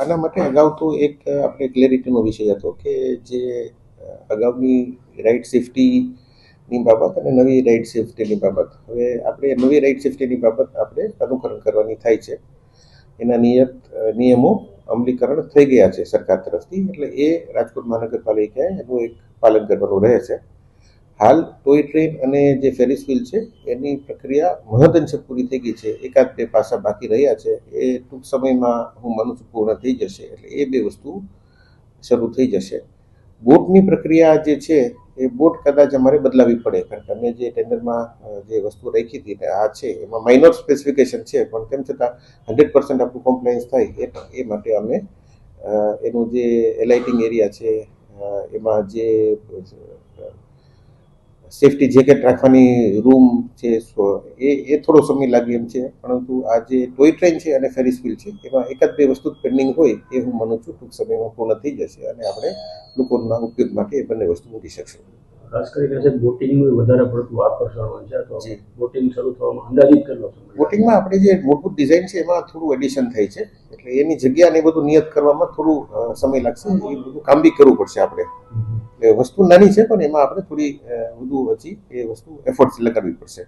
આના માટે અગાઉ તો એક આપણે ક્લેરિટીનો વિષય હતો કે જે અગાઉની રાઇટ સેફટીની બાબત અને નવી રાઇટ સેફટીની બાબત. હવે આપણે નવી રાઇટ સેફટીની બાબત આપણે અનુકરણ કરવાની થાય છે. એના નિયત નિયમો અમલીકરણ થઈ ગયા છે સરકાર તરફથી. એટલે એ રાજકોટ મહાનગરપાલિકાએ એનું એક પાલન કરવાનું રહે છે. હાલ ટોય ટ્રેન અને જે ફેરિસ વ્હીલ છે, એની પ્રક્રિયા મહદઅંશે પૂરી થઈ ગઈ છે. એકાદ બે પાસા બાકી રહ્યા છે. એ ટૂંક સમયમાં હું માનું છું પૂર્ણ થઈ જશે. એટલે એ બે વસ્તુ શરૂ થઈ જશે. બોટની પ્રક્રિયા જે છે, એ બોટ કદાચ અમારે બદલાવી પડે. કારણ કે અમે જે ટેન્ડરમાં જે વસ્તુ રાખી હતી આ છે. એમાં માઇનોર સ્પેસિફિકેશન છે, પણ તેમ છતાં હંડ્રેડ પર્સન્ટ આપણું કોમ્પ્લાયન્સ થાય એ એ માટે અમે એનું જે એલાઇટિંગ એરિયા છે એમાં જે સેફટી જેકેટ રાખવાની રૂમ છે એ એ થોડો સમય લાગે એમ છે. પરંતુ આ જે ટોય ટ્રેન છે અને ફેરિસ વ્હીલ છે એમાં એકાદ બે વસ્તુ પેન્ડિંગ હોય એ હું માનું છું ટૂંક સમયમાં પૂર્ણ થઈ જશે અને આપણે લોકોના ઉપયોગ માટે એ બંને વસ્તુ મૂકી શકશું. ખાસ કરીને છે બોટિંગનું વધારે પડતું આકર્ષણ હોય છે તો બોટિંગ શરૂ થવામાં અંદાજિત કેટલો સમય બોટિંગમાં આપણે જે મૂળભૂત ડિઝાઇન છે એમાં થોડું એડિશન થાય છે. એટલે એની જગ્યા ને એ બધું નિયત કરવામાં થોડું સમય લાગશે. એ બધું કામ બી કરવું પડશે આપણે. વસ્તુ નાની છે પણ એમાં આપણે થોડી વધુ હજી એ વસ્તુ એફર્ટ્સ લગાડવી પડશે.